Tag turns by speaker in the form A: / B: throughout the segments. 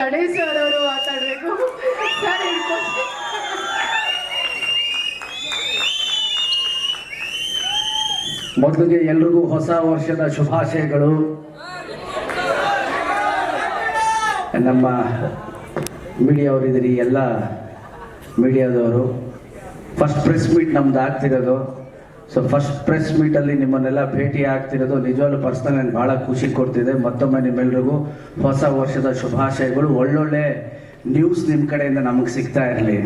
A: Sir ಅವರು sir
B: ಮೊದಲಿಗೆ ಎಲ್ರಿಗೂ ಹೊಸ ವರ್ಷದ ಶುಭಾಶಯಗಳು. ನಮ್ಮ ಮೀಡಿಯಾವರಿದ್ದೀರಿ ಎಲ್ಲ ಮೀಡಿಯಾದವರು. ಫಸ್ಟ್ ಪ್ರೆಸ್ ಮೀಟ್ ನಮ್ದು ಆಗ್ತಿರೋದು. ಸೊ ಫಸ್ಟ್ ಪ್ರೆಸ್ ಮೀಟಲ್ಲಿ ನಿಮ್ಮನ್ನೆಲ್ಲ ಭೇಟಿ ಆಗ್ತಿರೋದು ನಿಜವಾಗ್ಲೂ ಪರ್ಸ್ನಲ್ ನನಗೆ ಭಾಳ ಖುಷಿ ಕೊಡ್ತಿದೆ. ಮತ್ತೊಮ್ಮೆ ನಿಮ್ಮೆಲ್ರಿಗೂ ಹೊಸ ವರ್ಷದ ಶುಭಾಶಯಗಳು. ಒಳ್ಳೊಳ್ಳೆ ನ್ಯೂಸ್ ನಿಮ್ಮ ಕಡೆಯಿಂದ ನಮಗೆ ಸಿಗ್ತಾ ಇರಲಿ.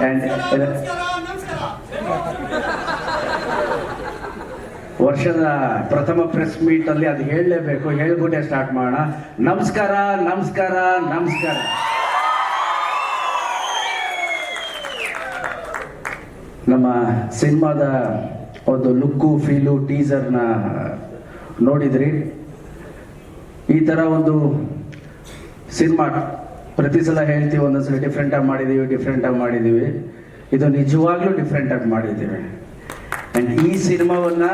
B: ಆ್ಯಂಡ್ ವರ್ಷದ ಪ್ರಥಮ ಪ್ರೆಸ್ ಮೀಟಲ್ಲಿ ಅಲ್ಲಿ ಅದು ಹೇಳಲೇಬೇಕು. ಹೇಳ್ಬಿಟ್ಟೆ ಸ್ಟಾರ್ಟ್ ಮಾಡೋಣ. ನಮಸ್ಕಾರ ನಮಸ್ಕಾರ ನಮಸ್ಕಾರ. ನಮ್ಮ ಸಿನಿಮಾದ ಒಂದು ಲುಕ್ಕು, ಫೀಲು ಟೀಸರ್ನ ನೋಡಿದ್ರಿ. ಈ ಥರ ಒಂದು ಸಿನಿಮಾ ಪ್ರತಿ ಸಲ ಹೇಳ್ತೀವಿ ಒಂದೊಂದ್ಸಲ ಡಿಫ್ರೆಂಟಾಗಿ ಮಾಡಿದ್ದೀವಿ ಡಿಫ್ರೆಂಟಾಗಿ ಮಾಡಿದ್ದೀವಿ ಇದು ನಿಜವಾಗ್ಲೂ ಡಿಫ್ರೆಂಟಾಗಿ ಮಾಡಿದ್ದೀವಿ ಆ್ಯಂಡ್ ಈ ಸಿನಿಮಾವನ್ನ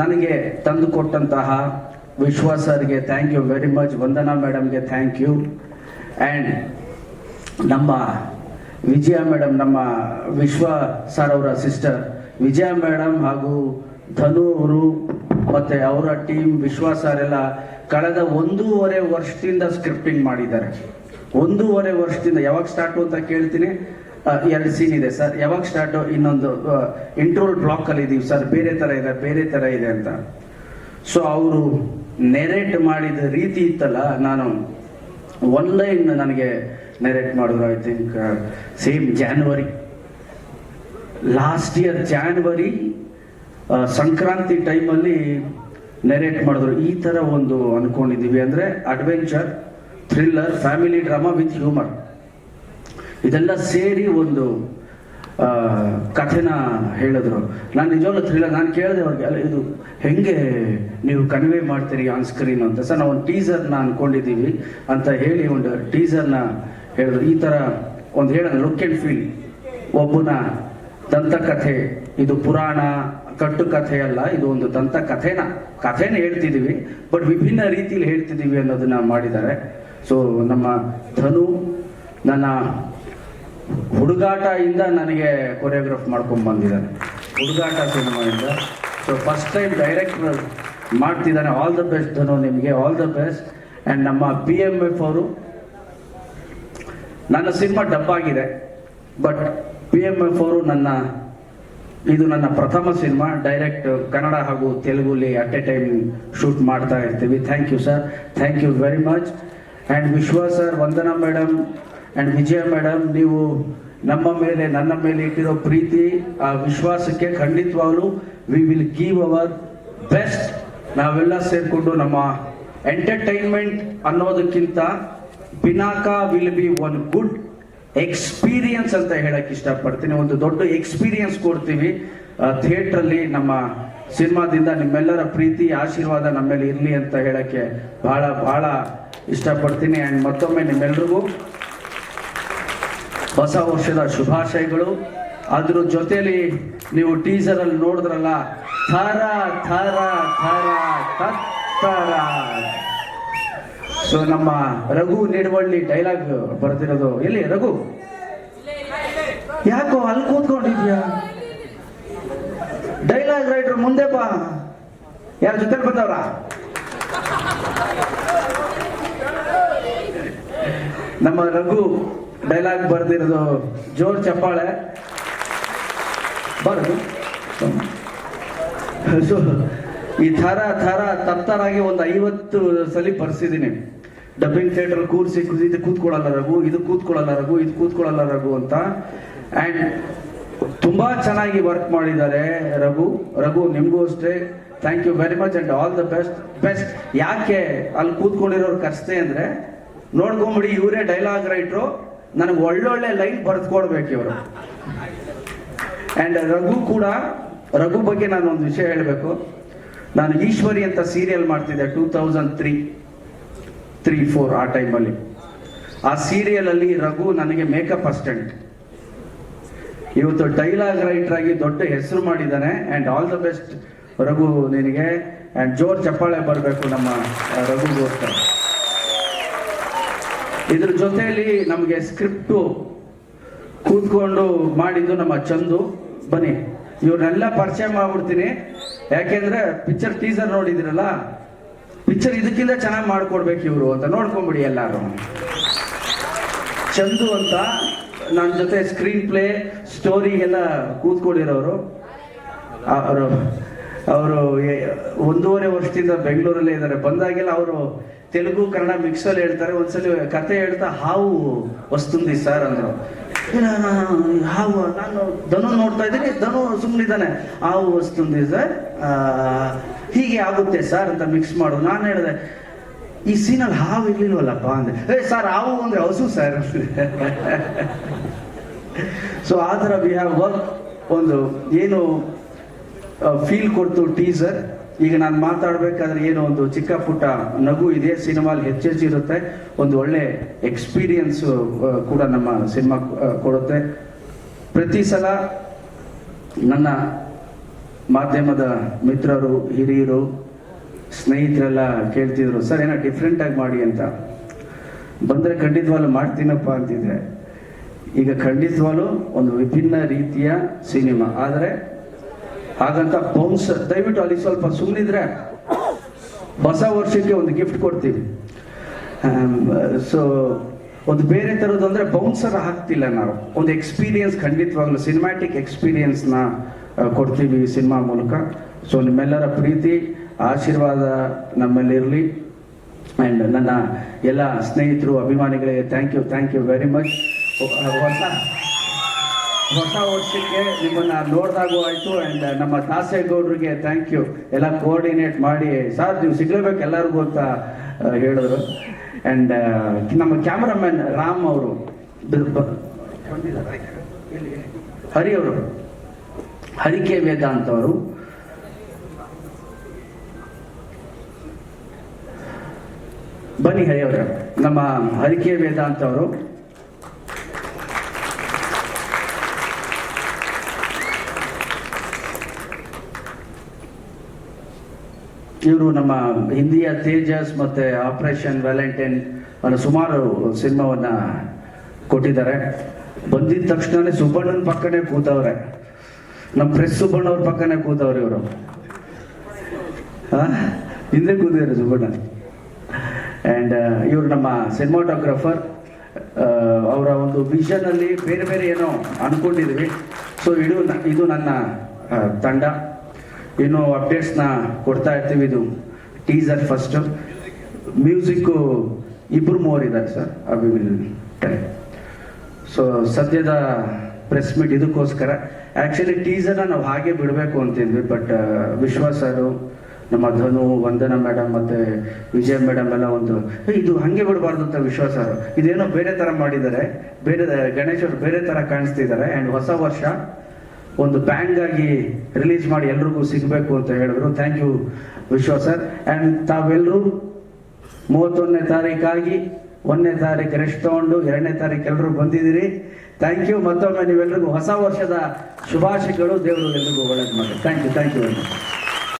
B: ನನಗೆ ತಂದು ಕೊಟ್ಟಂತಹ ವಿಶ್ವಾಸ್ ಸರ್ಗೆ thank you very much Vandana ಮೇಡಮ್ಗೆ thank you and ನಮ್ಮ ವಿಜಯ ಮೇಡಮ್ ನಮ್ಮ ವಿಶ್ವ ಸರ್ ಅವರ ಸಿಸ್ಟರ್. ವಿಜಯ ಮೇಡಮ್ ಹಾಗೂ ಧನು ಅವರು ಮತ್ತೆ ಅವರ ಟೀಮ್ ವಿಶ್ವ ಸರ್ ಎಲ್ಲ ಕಳೆದ ಒಂದೂವರೆ ವರ್ಷದಿಂದ ಸ್ಕ್ರಿಪ್ಟಿಂಗ್ ಮಾಡಿದ್ದಾರೆ. ಒಂದೂವರೆ ವರ್ಷದಿಂದ, ಯಾವಾಗ ಸ್ಟಾರ್ಟ್ ಅಂತ ಕೇಳ್ತೀನಿ. ಎರಡು ಸೀನ್ ಇದೆ ಸರ್. ಯಾವಾಗ ಸ್ಟಾರ್ಟ್ ಇನ್ನೊಂದು ಇಂಟ್ರೋಲ್ ಬ್ಲಾಕ್ ಅಲ್ಲಿ ಇದೀವಿ ಸರ್. ಬೇರೆ ತರ ಇದೆ, ಬೇರೆ ತರ ಇದೆ ಅಂತ. ಸೊ ಅವರು ನೆರೇಟ್ ಮಾಡಿದ ರೀತಿ ಇತ್ತಲ್ಲ, ನಾನು ಒನ್ ಲೈನ್ ನನಗೆ ನೆರೇಟ್ ಮಾಡಿದ್ರು I think same January last year January Sankranti ಟೈಮಲ್ಲಿ ನೆರೇಟ್ ಮಾಡಿದ್ರು. ಈ ಥರ ಒಂದು ಅನ್ಕೊಂಡಿದ್ದೀವಿ ಅಂದರೆ adventure thriller family drama with humour ಇದೆಲ್ಲ ಸೇರಿ ಒಂದು ಕಥೆನ ಹೇಳಿದ್ರು. ನಾನು ನಿಜವಾಗ್ಲೂ ಥ್ರಿಲ್ಲರ್ ನಾನು ಕೇಳಿದೆ ಅವ್ರಿಗೆ, ಅಲ್ಲ, ಇದು ಹೆಂಗೆ ನೀವು ಕನ್ವೆ ಮಾಡ್ತೀರಿ ಆನ್ ಸ್ಕ್ರೀನ್ ಅಂತ. ಸರ್, ನಾವು ಒಂದು ಟೀಸರ್ನ ಅಂದ್ಕೊಂಡಿದ್ದೀವಿ ಅಂತ ಹೇಳಿ ಒಂದು ಟೀಸರ್ನ ಹೇಳಿದ್ರು. ಈ ಥರ ಒಂದು ಹೇಳೋಣ ಲುಕ್ ಆ್ಯಂಡ್ ಫೀಲ್ ಒಬ್ಬನ ದಂತಕಥೆ, ಇದು ಪುರಾಣ ಕಟ್ಟು ಕಥೆ ಅಲ್ಲ, ಇದು ಒಂದು ದಂತ ಕಥೆನ ಕಥೆನ ಹೇಳ್ತಿದ್ದೀವಿ ಬಟ್ ವಿಭಿನ್ನ ರೀತಿಯಲ್ಲಿ ಹೇಳ್ತಿದ್ದೀವಿ ಅನ್ನೋದನ್ನ ಮಾಡಿದ್ದಾರೆ. ಸೊ ನಮ್ಮ ಧನು ನನ್ನ ಹುಡುಗಾಟ ಇಂದ ನನಗೆ ಕೊರಿಯೋಗ್ರಾಫ್ ಮಾಡ್ಕೊಂಡ್ ಬಂದಿದ್ದಾನೆ. ಹುಡುಗಾಟ ಸಿನಿಮಾದಿಂದ ಸೊ ಫಸ್ಟ್ ಟೈಮ್ ಡೈರೆಕ್ಟರ್ ಮಾಡ್ತಿದ್ದಾನೆ. ಆಲ್ ದ ಬೆಸ್ಟ್ ಧನು ನಿಮಗೆ. ಆಲ್ ದ ಬೆಸ್ಟ್ ಆ್ಯಂಡ್ ನಮ್ಮ ಪಿ ಎಂ ಎಫ್ ಅವರು ನನ್ನ ಸಿನಿಮಾ ಡಬ್ಬಾಗಿದೆ ಬಟ್ ಪಿ ಎಂ ಎಫ್ ಅವರು ನನ್ನ, ಇದು ನನ್ನ ಪ್ರಥಮ ಸಿನಿಮಾ ಡೈರೆಕ್ಟ್ ಕನ್ನಡ ಹಾಗೂ ತೆಲುಗುಲಿ ಅಟ್ ಎ ಟೈಮ್ ಶೂಟ್ ಮಾಡ್ತಾ ಇರ್ತೀವಿ. Thank you sir thank you very much and Vishwa sir Vandana madam and Vijaya madam ನೀವು ನಮ್ಮ ಮೇಲೆ, ನನ್ನ ಮೇಲೆ ಇಟ್ಟಿರೋ ಪ್ರೀತಿ, ಆ ವಿಶ್ವಾಸಕ್ಕೆ ಖಂಡಿತವಾಗ್ಲೂ we will give our best ನಾವೆಲ್ಲ ಸೇರಿಕೊಂಡು ನಮ್ಮ ಎಂಟರ್ಟೈನ್ಮೆಂಟ್ ಅನ್ನೋದಕ್ಕಿಂತ Pinaka will be one good experience ಅಂತ ಹೇಳಕ್ ಇಷ್ಟಪಡ್ತೀನಿ. ಒಂದು ದೊಡ್ಡ ಎಕ್ಸ್ಪೀರಿಯನ್ಸ್ ಕೊಡ್ತೀವಿ ಥಿಯೇಟರ್ ಅಲ್ಲಿ ನಮ್ಮ ಸಿನಿಮಾದಿಂದ ನಿಮ್ಮೆಲ್ಲರ ಪ್ರೀತಿ, ಆಶೀರ್ವಾದ ನಮ್ಮ ಮೇಲೆ ಇರಲಿ ಅಂತ ಹೇಳಕ್ಕೆ ಬಹಳ ಬಹಳ ಇಷ್ಟಪಡ್ತೀನಿ. ಆ್ಯಂಡ್ ಮತ್ತೊಮ್ಮೆ ನಿಮ್ಮೆಲ್ರಿಗೂ ಹೊಸ ವರ್ಷದ ಶುಭಾಶಯಗಳು. ಅದ್ರ ಜೊತೆಯಲ್ಲಿ ನೀವು ಟೀಸರ್ ಅಲ್ಲಿ ನೋಡಿದ್ರಲ್ಲ, ಥರ ಥರ ಥರ ತತ್ತರ ಸೊ ನಮ್ಮ ರಘು ನಿಡವಳ್ಳಿ ಡೈಲಾಗ್ ಬರ್ತಿರೋದು ಎಲ್ಲಿ ರಘು? ಯಾಕೋ ಅಲ್ಲಿ ಕೂತ್ಕೊಂಡಿದ್ಯಾ? ಡೈಲಾಗ್ ರೈಟರ್ ಮುಂದೆ ಬಾ. ಯಾರ ಜೊತೆ ಬಂದವ್ರ? ನಮ್ಮ ರಘು ಡೈಲಾಗ್ ಬರ್ದಿರೋದು ಜೋರ್ ಚಪ್ಪಾಳೆ. ಬರೋದು. ಸೊ ಈ ಥರ ಥರ ತತ್ತರಾಗಿ ಒಂದು ಐವತ್ತು ಸಲ ಬರ್ಸಿದ್ದೀನಿ. ಡಬ್ಬಿಂಗ್ ಥಿಯೇಟರ್ ಕೂರಿಸಿ ಇದು ಕೂತ್ಕೊಳ್ಳಲ್ಲ ರಘು, ಇದು ಕೂತ್ಕೊಳ್ಳಲ್ಲ ರಘು, ಇದು ಕೂತ್ಕೊಳ್ಳಲ್ಲ ರಘು ಅಂತ. ಆ್ಯಂಡ್ ತುಂಬಾ ಚೆನ್ನಾಗಿ ವರ್ಕ್ ಮಾಡಿದ್ದಾರೆ ರಘು. ರಘು, ನಿಮಗೂ ಅಷ್ಟೇ. Thank you very much and all the best best ಯಾಕೆ ಅಲ್ಲಿ ಕೂತ್ಕೊಂಡಿರೋರು ಕಷ್ಟೇ ಅಂದ್ರೆ, ನೋಡ್ಕೊಂಬಿಡಿ, ಇವರೇ ಡೈಲಾಗ್ ರೈಟ್ರು ನನಗೆ ಒಳ್ಳೊಳ್ಳೆ ಲೈನ್ ಬರೆದ್ಕೊಡ್ಬೇಕು ಇವರು. ಆ್ಯಂಡ್ ರಘು ಕೂಡ, ರಘು ಬಗ್ಗೆ ನಾನು ಒಂದು ವಿಷಯ ಹೇಳಬೇಕು. ನಾನು ಈಶ್ವರಿ ಅಂತ ಸೀರಿಯಲ್ ಮಾಡ್ತಿದ್ದೆ two thousand three three four ಆ ಟೈಮಲ್ಲಿ ಆ ಸೀರಿಯಲ್ ಅಲ್ಲಿ ರಘು ನನಗೆ ಮೇಕಪ್ ಅಸ್ಟೆಂಟ್ ಇವತ್ತು ಡೈಲಾಗ್ ರೈಟರ್ ಆಗಿ ದೊಡ್ಡ ಹೆಸರು ಮಾಡಿದ್ದಾನೆ and all the best Raghu ನಿನಗೆ ಆ್ಯಂಡ್ ಜೋರ್ ಚಪ್ಪಾಳೆ ಬರಬೇಕು ನಮ್ಮ ರಘು ರಘುಗೋಸ್ಕರ. ಇದ್ರ ಜೊತೆಯಲ್ಲಿ ನಮಗೆ ಸ್ಕ್ರಿಪ್ಟು ಕೂತ್ಕೊಂಡು ಮಾಡಿದ್ದು ನಮ್ಮ ಚಂದು. ಬನ್ನಿ, ಇವ್ರನ್ನೆಲ್ಲ ಪರಿಚಯ ಮಾಡ್ಬಿಡ್ತೀನಿ. ಯಾಕೆಂದ್ರೆ ಪಿಕ್ಚರ್ ಟೀಸರ್ ನೋಡಿದಿರಲ್ಲ? ಪಿಕ್ಚರ್ ಇದಕ್ಕಿಂತ ಚೆನ್ನಾಗಿ ಮಾಡ್ಕೊಡ್ಬೇಕು ಇವರು ಅಂತ ನೋಡ್ಕೊಂಬಿಡಿ ಎಲ್ಲಾರು. ಚಂದು ಅಂತ ನನ್ನ ಜೊತೆ ಸ್ಕ್ರೀನ್ ಪ್ಲೇ ಸ್ಟೋರಿಗೆಲ್ಲ ಕೂತ್ಕೊಂಡಿರೋರು. ಅವರು ಅವರು ಒಂದೂವರೆ ವರ್ಷದಿಂದ ಬೆಂಗಳೂರಲ್ಲೇ ಇದ್ದಾರೆ. ಬಂದಾಗೆಲ್ಲ ಅವರು ತೆಲುಗು, ಕನ್ನಡ ಮಿಕ್ಸಲ್ಲಿ ಹೇಳ್ತಾರೆ. ಒಂದ್ಸಲಿ ಕತೆ ಹೇಳ್ತಾ ಹಾವು ವಸ್ತುಂದಿ ಸರ್ ಅಂದರು. ಹಾವು, ನಾನು ಧನು ನೋಡ್ತಾ ಇದ್ದೀನಿ. ಧನು ಸುಮ್ಮನಿದ್ದಾನೆ ಹಾವು ವಸ್ತುಂದಿ ಸರ್ ಹೀಗೆ ಆಗುತ್ತೆ ಸರ್ ಅಂತ ಮಿಕ್ಸ್ ಮಾಡು. ನಾನು ಹೇಳಿದೆ, ಈ ಸೀನಲ್ಲಿ ಹಾವು ಇರ್ಲಿಲ್ವಲ್ಲಪ್ಪ ಅಂದ್ರೆ, ಏ ಸರ್, ಹಾವು ಅಂದ್ರೆ ಹಸು ಸರ್. ಸೊ ಆ ಥರ ವಿ ಹ್ಯಾವ್ ವರ್ಕ್ ಒಂದು ಏನು ಫೀಲ್ ಕೊಡ್ತು ಟೀಸರ್ ಈಗ ನಾನು ಮಾತಾಡಬೇಕಾದ್ರೆ ಏನೋ ಒಂದು ಚಿಕ್ಕ ಪುಟ್ಟ ನಗು ಇದೆ, ಸಿನಿಮಾಲಿ ಹೆಚ್ಚೆಚ್ಚಿರುತ್ತೆ ಒಂದು ಒಳ್ಳೆ ಎಕ್ಸ್ಪೀರಿಯನ್ಸ್ ಕೂಡ ನಮ್ಮ ಸಿನಿಮಾ ಕೊಡುತ್ತೆ. ಪ್ರತಿ ಸಲ ನನ್ನ ಮಾಧ್ಯಮದ ಮಿತ್ರರು, ಹಿರಿಯರು, ಸ್ನೇಹಿತರೆಲ್ಲ ಕೇಳ್ತಿದ್ರು, ಸರ್, ಏನೋ ಡಿಫ್ರೆಂಟ್ ಆಗಿ ಮಾಡಿ ಅಂತ. ಬಂದರೆ, ಖಂಡಿತವಾಗ್ಲು ಮಾಡ್ತೀನಪ್ಪ ಅಂತಿದ್ರೆ, ಈಗ ಖಂಡಿತವಾಗ್ಲೂ ಒಂದು ವಿಭಿನ್ನ ರೀತಿಯ ಸಿನಿಮಾ. ಆದರೆ, ಹಾಗಂತ ಬೌನ್ಸ್ ದಯವಿಟ್ಟು ಅಲ್ಲಿ ಸ್ವಲ್ಪ ಸುಮ್ಮನಿದ್ರೆ ಹೊಸ ವರ್ಷಕ್ಕೆ ಒಂದು ಗಿಫ್ಟ್ ಕೊಡ್ತೀವಿ ಸೊ ಒಂದು ಬೇರೆ ಥರದ್ದು ಅಂದರೆ ಬೌನ್ಸರ್ ಹಾಕ್ತಿಲ್ಲ ನಾವು. ಒಂದು ಎಕ್ಸ್ಪೀರಿಯನ್ಸ್ ಖಂಡಿತವಾಗ್ಲು ಸಿನಿಮ್ಯಾಟಿಕ್ ಎಕ್ಸ್ಪೀರಿಯನ್ಸ್ನ ಕೊಡ್ತೀವಿ ಈ ಸಿನಿಮಾ ಮೂಲಕ. ಸೊ ನಿಮ್ಮೆಲ್ಲರ ಪ್ರೀತಿ, ಆಶೀರ್ವಾದ ನಮ್ಮಲ್ಲಿರಲಿ. ಆ್ಯಂಡ್ ನನ್ನ ಎಲ್ಲ ಸ್ನೇಹಿತರು ಅಭಿಮಾನಿಗಳಿಗೆ thank you thank you very much ಹೊಸ ಹೊಸ ವರ್ಷಕ್ಕೆ ನಿಮ್ಮನ್ನು ನೋಡಿದಾಗೂ ಆಯಿತು. ಆ್ಯಂಡ್ ನಮ್ಮ ದಾಸೇಗೌಡರಿಗೆ ಥ್ಯಾಂಕ್ ಯು ಎಲ್ಲ ಕೋಆರ್ಡಿನೇಟ್ ಮಾಡಿ, ಸರ್, ನೀವು ಸಿಗ್ಲೇಬೇಕು ಎಲ್ಲರಿಗೂ ಅಂತ ಹೇಳಿದ್ರು. ಆ್ಯಂಡ್ ನಮ್ಮ ಕ್ಯಾಮ್ರಾಮನ್ ರಾಮ್ ಅವರು ಹರಿ ಅವರು. ಹರಿಕೆ ವೇದಾಂತವರು ಬನ್ನಿ ಹರಿಯವರ ನಮ್ಮ ಹರಿಕೆ ವೇದಾಂತ ಅವರು ಇವರು ನಮ್ಮ ಹಿಂದಿಯ ತೇಜಸ್ ಮತ್ತೆ ಆಪರೇಷನ್ ವ್ಯಾಲೆಂಟೈನ್ ಸುಮಾರು ಸಿನಿಮಾವನ್ನ ಕೊಟ್ಟಿದ್ದಾರೆ. ಬಂದಿದ ತಕ್ಷಣನೇ ಸುಬ್ಬಣ್ಣನ ಪಕ್ಕನೆ ಕೂತವ್ರೆ. ನಮ್ಮ ಪ್ರೆಸ್ ಸುಬ್ಬಣ್ಣವ್ರ ಪಕ್ಕನೆ ಕೂತವ್ರೆ ಇವರು. ಹಿಂದೆ ಕೂತಿದ್ದಾರೆ ಸುಬ್ಬಣ್ಣ. ಆ್ಯಂಡ್ ಇವರು ನಮ್ಮ ಸಿನಿಮಾಟೋಗ್ರಫರ್. ಅವರ ಒಂದು ವಿಷನ್ ಅಲ್ಲಿ ಬೇರೆ ಬೇರೆ ಏನೋ ಅನ್ಕೊಂಡಿದ್ವಿ. ಸೊ ಇದು ಇದು ನನ್ನ ತಂಡ. ಇನ್ನು ಅಪ್ಡೇಟ್ಸ್ನ ಕೊಡ್ತಾ ಇರ್ತೀವಿ ಇದು. ಟೀಸರ್ ಫಸ್ಟ್ ಮ್ಯೂಸಿಕ್ಕು ಇಬ್ಬರು ಮೂವರ್ ಇದ್ದಾರೆ ಸರ್ ಅವಿ ವಿಲ್ ಸೊ ಸದ್ಯದ ಪ್ರೆಸ್ ಮೀಟ್ ಇದಕ್ಕೋಸ್ಕರ. ಆ್ಯಕ್ಚುಲಿ ಟೀಸರ್ ನಾವು ಹಾಗೆ ಬಿಡಬೇಕು ಅಂತಿದ್ವಿ ಬಟ್ ವಿಶ್ವಾಸ್ ಸರು ನಮ್ಮ ಧನು, ವಂದನಾ ಮೇಡಮ್ ಮತ್ತೆ ವಿಜಯ ಮೇಡಮ್ ಎಲ್ಲ ಒಂದು ಇದು ಹಂಗೆ ಬಿಡಬಾರ್ದು ಅಂತ ವಿಶ್ವಾಸ ಇದೇನೋ ಬೇರೆ ಥರ ಮಾಡಿದ್ದಾರೆ. ಬೇರೆ ಗಣೇಶ್ ಅವರು ಬೇರೆ ಥರ ಕಾಣಿಸ್ತಿದ್ದಾರೆ. ಆ್ಯಂಡ್ ಹೊಸ ವರ್ಷ ಒಂದು ಬ್ಯಾಂಗ್ ಆಗಿ ರಿಲೀಸ್ ಮಾಡಿ ಎಲ್ರಿಗೂ ಸಿಗಬೇಕು ಅಂತ ಹೇಳಿದ್ರು. Thank you Vishwas sir and ತಾವೆಲ್ಲರೂ ಮೂವತ್ತೊಂದನೇ ತಾರೀಕಾಗಿ, ಒಂದನೇ ತಾರೀಕು ರೆಸ್ಟ್ ತಗೊಂಡು, ಎರಡನೇ ತಾರೀಕು ಎಲ್ಲರೂ ಬಂದಿದ್ದೀರಿ. ಥ್ಯಾಂಕ್ ಯು ಮತ್ತೊಮ್ಮೆ ನೀವೆಲ್ಲರಿಗೂ ಹೊಸ ವರ್ಷದ ಶುಭಾಶಯಗಳು. ದೇವರು ಎಲ್ಲರಿಗೂ ಒಳ್ಳೇದು ಮಾಡಿ thank you thank you very much